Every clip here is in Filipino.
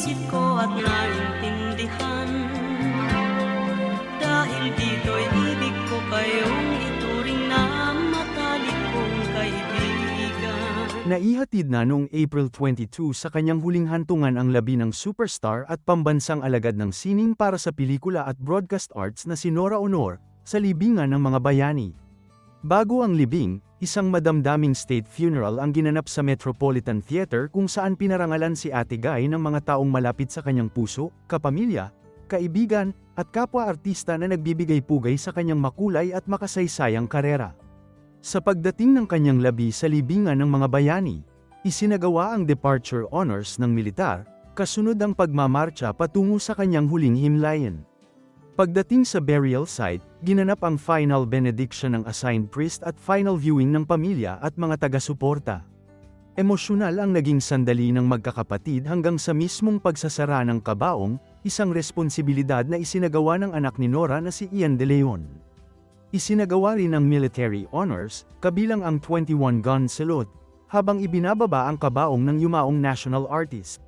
Naisip ko at naintindihan Dahil dito'y ibig ko kayong ituring na matalik kong kaibigan Naihatid na noong April 22 sa kanyang huling hantungan ang labi ng superstar at pambansang alagad ng sining para sa pelikula at broadcast arts na si Nora Honor, sa libingan ng mga bayani. Bago ang libing, isang madamdaming state funeral ang ginanap sa Metropolitan Theater kung saan pinarangalan si Ate Guy ng mga taong malapit sa kanyang puso, kapamilya, kaibigan, at kapwa-artista na nagbibigay pugay sa kanyang makulay at makasaysayang karera. Sa pagdating ng kanyang labi sa libingan ng mga bayani, isinagawa ang departure honors ng militar, kasunod ang pagmamarcha patungo sa kanyang huling himlayan. Pagdating sa burial site, ginanap ang final benediction ng assigned priest at final viewing ng pamilya at mga taga-suporta. Emosyonal ang naging sandali ng magkakapatid hanggang sa mismong pagsasara ng kabaong, isang responsibilidad na isinagawa ng anak ni Nora na si Ian De Leon. Isinagawa rin ang military honors, kabilang ang 21 gun salute, habang ibinababa ang kabaong ng yumaong national artist.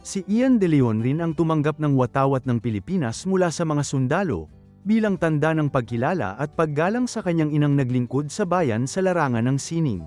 Si Ian De Leon rin ang tumanggap ng watawat ng Pilipinas mula sa mga sundalo, bilang tanda ng pagkilala at paggalang sa kanyang inang naglingkod sa bayan sa larangan ng sining.